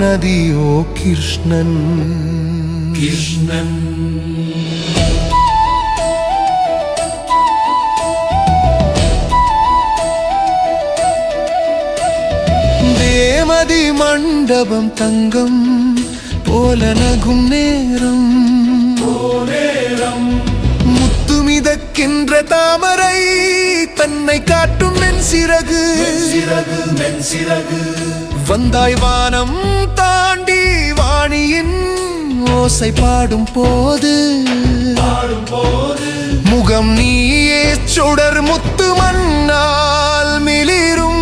நதியோ கிருஷ்ணன். கிருஷ்ணன். தேமதி மண்டபம் தங்கம் போல நகும் நேரம். நேரம். முத்து மிதக்கின்ற தாமரை தன்னை காட்டும் மென் சிறகு. சிறகு மென் சிறகு. வந்தாய் வானம் தாண்டி வாணியின் ஓசை பாடும் போது. பாடும் போது. முகம் நீயே சுடர் முத்து மண்ணால் மிளிரும்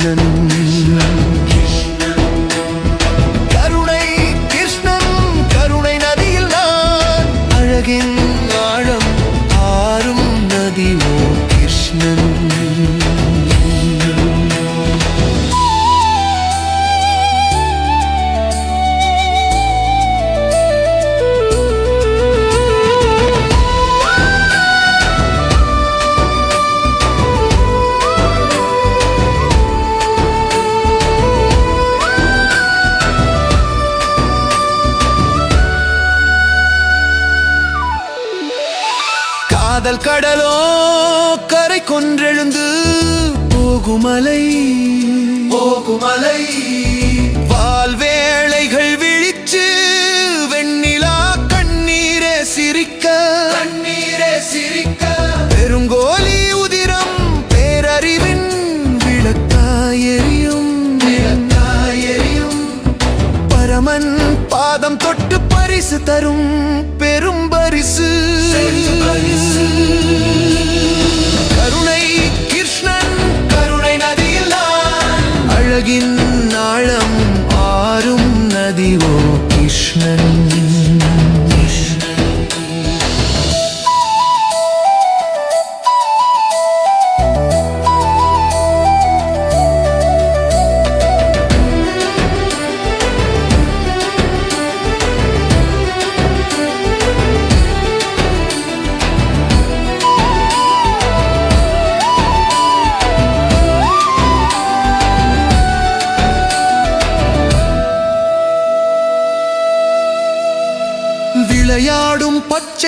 கிருஷ்ணன் காதல் கடலோ கரை கொன்றெழுந்து போகுமலை. போகுமலை.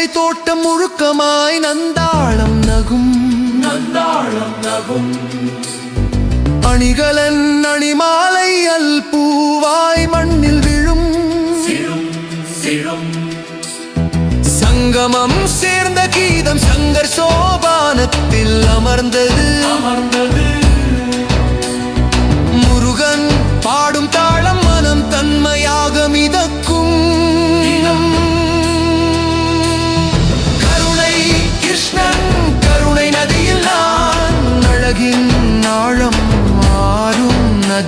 பச்சை தோட்டம் முழுக்கமாய் நந்தாளம் நகும். நந்தாளம் நகும். அணிகலன் அணிமாலை அல் பூவாய் மண்ணில் விழும். சங்கமம் சேர்ந்த கீதம் சங்கர் சோபானத்தில் அமர்ந்தது. அமர்ந்தது. முருகன் பாடும் தாளம்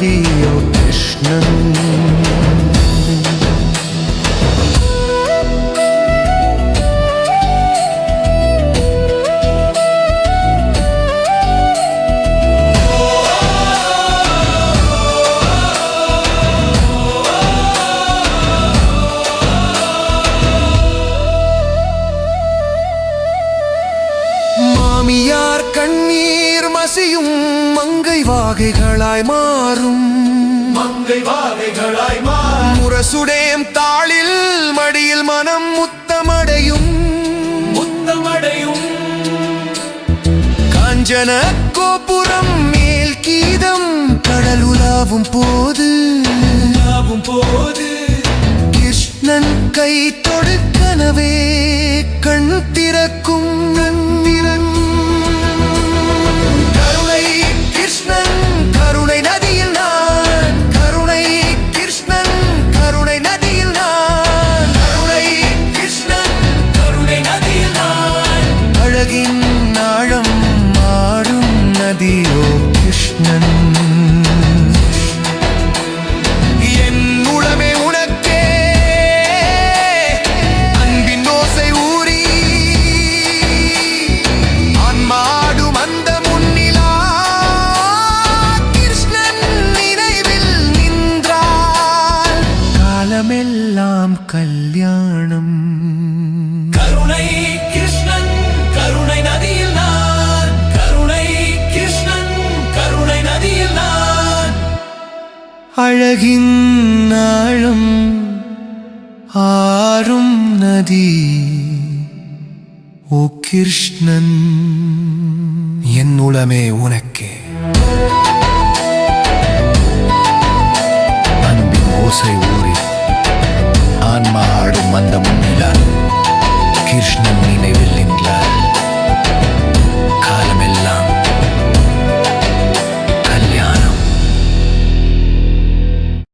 மாறும் நதியோ மசியும் மங்கை வாகைகளாய் மாறும். மங்கை வாகைகளாய் மாறி முரசுடேம் தாளில் மடியில் மனம் முத்தமடையும். முத்தமடையும். காஞ்சன கோபுரம் மேல் கீதம் கடலுலாவும் போது. போது. கிருஷ்ணன் கை தொடுக்கனவே கண் திறக்கும் அழகின் ஆழம் ஆறும் நதி. ஓ கிருஷ்ணன் என் உளமே உனக்கே. அன்பின் ஓசை ஊறி ஆன்மா ஆடும் மந்தமும் நிலா கிருஷ்ணன் நினைவு